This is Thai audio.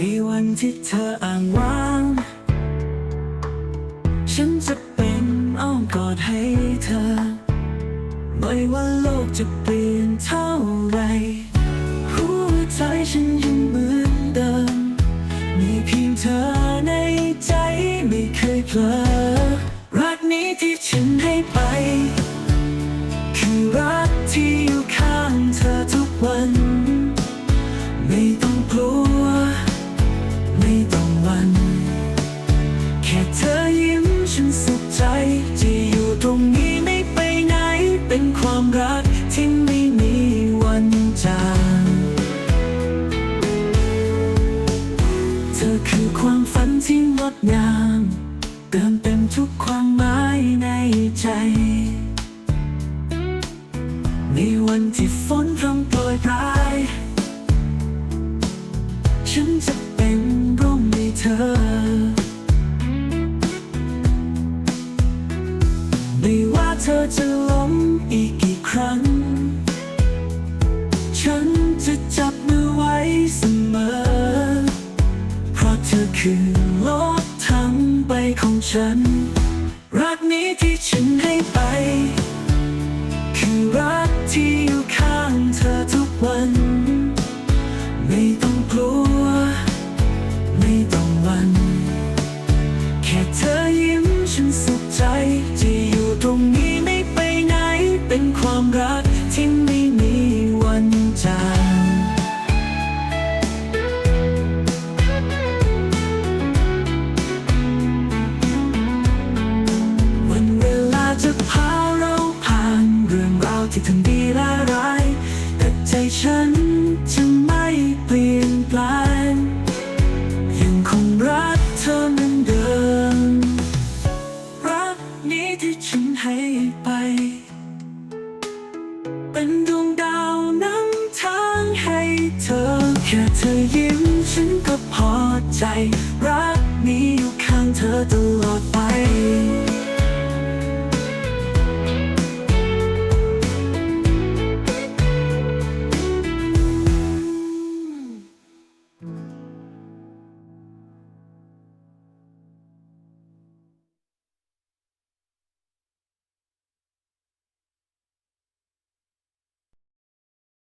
ในวันที่เธออ้างว้าง ฉันจะเป็นอ้อมกอดให้เธอ ไม่ว่าโลกจะเปลี่ยนเท่าไร หัวใจฉันยังเหมือนเดิม มีเพียงเธอในใจไม่เคยเพลอ ที่งดงาม เติมเต็มทุกความหมายในใจ ในวันที่ฝนพรำโปรยปลาย ฉันจะเป็นร่มให้เธอ ไม่ว่าเธอจะล้มอีก ลกทั้งใบของฉัน รักนี้ที่ฉันให้ไป จะไม่เปลี่ยนแปลงยังคงรักเธอเหมือนเดิม รักนี้ที่ฉันให้ไป เป็นดวงดาวนำทางให้เธอ แค่เธอยิ้มฉันก็พอใจ รักนี้อยู่ข้างเธอตลอดไป